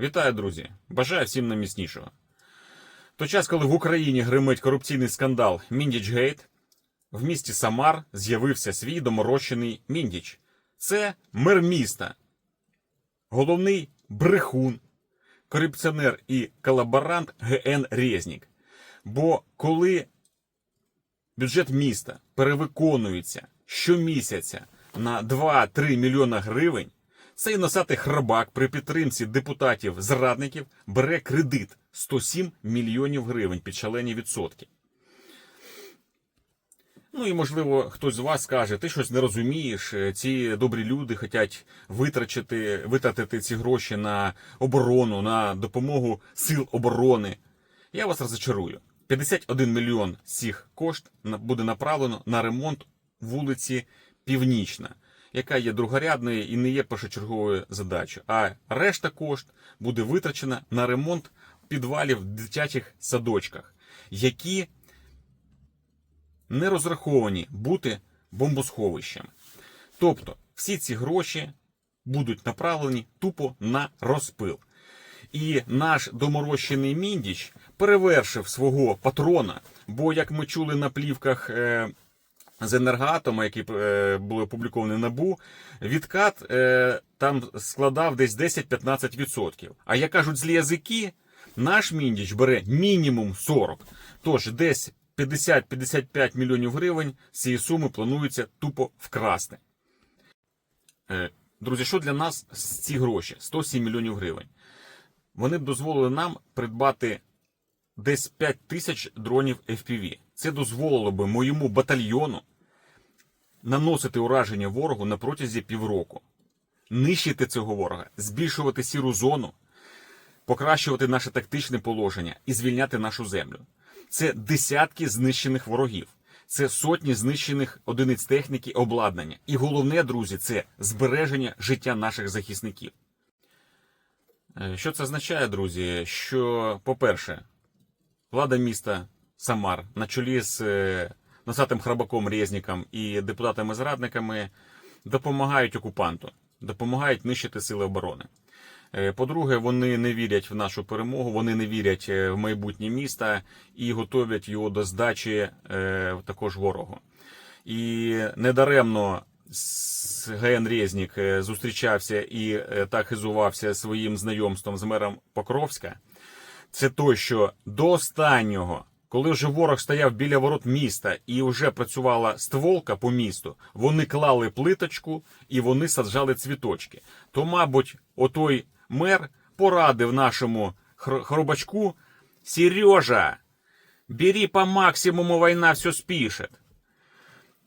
Вітаю, друзі! Бажаю всім найміцнішого. В той час, коли в Україні гримить корупційний скандал Міндічгейт, в місті Самар з'явився свій доморощений Міндіч. Це мер міста, головний брехун, корупціонер і колаборант ГН Резнік. Бо коли бюджет міста перевиконується щомісяця на 2-3 мільйона гривень, цей носатий храбак при підтримці депутатів-зрадників бере кредит 107 мільйонів гривень під шалені відсотки. Ну і можливо, хтось з вас скаже, ти щось не розумієш. е, Ці добрі люди хочуть витрачити, витратити ці гроші на оборону, на допомогу сил оборони. Я вас розчарую. 51 мільйон цих кошт буде направлено на ремонт вулиці Північна, яка є другорядною і не є першочерговою задачею. А решта кошт буде витрачена на ремонт підвалів в дитячих садочках, які не розраховані бути бомбосховищем. Тобто всі ці гроші будуть направлені тупо на розпил. І наш доморощений міндіч перевершив свого патрона, бо, як ми чули на плівках е, з енергоатома, які е, були опубліковані набу, відкат е, там складав десь 10-15%. А як кажуть злі язики, наш міндіч бере мінімум 40. Тож десь 50-55 мільйонів гривень з цієї суми планується тупо вкрасти. Е, Друзі, що для нас ці гроші? 107 мільйонів гривень. Вони б дозволили нам придбати десь 5 тисяч дронів FPV. Це дозволило би моєму батальйону наносити ураження ворогу на протязі півроку, нищити цього ворога, збільшувати сіру зону, покращувати наше тактичне положення і звільняти нашу землю. Це десятки знищених ворогів. Це сотні знищених одиниць техніки, обладнання. І головне, друзі, це збереження життя наших захисників. Е, Що це означає, друзі? Що, по-перше, влада міста Самар на чолі з е, носатим храбаком Резніком і депутатами-зрадниками допомагають окупанту, допомагають нищити сили оборони. Е, По-друге, вони не вірять в нашу перемогу, вони не вірять е, в майбутнє міста і готовлять його до здачі е, також ворогу. І недаремно ГН Резнік зустрічався і так хизувався своїм знайомством з мером Покровська. Це той, що до останнього, коли вже ворог стояв біля ворот міста і вже працювала стволка по місту, вони клали плиточку і вони саджали цвіточки. То, мабуть, отой мер порадив нашому хробачку Сережа, бери по максимуму, війна все спішить.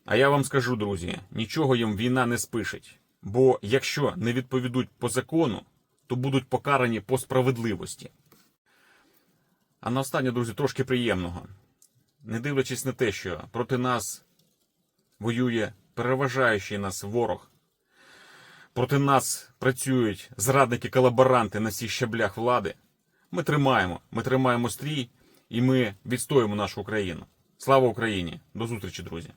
А я вам скажу, друзі, нічого їм війна не спишить. Бо якщо не відповідуть по закону, то будуть покарані по справедливості. А на останнє, друзі, трошки приємного. Не дивлячись на те, що проти нас воює переважаючий нас ворог, проти нас працюють зрадники-колаборанти на всіх щаблях влади. Ми тримаємо, ми тримаємо стрій і ми відстоїмо нашу Україну. Слава Україні! До зустрічі, друзі!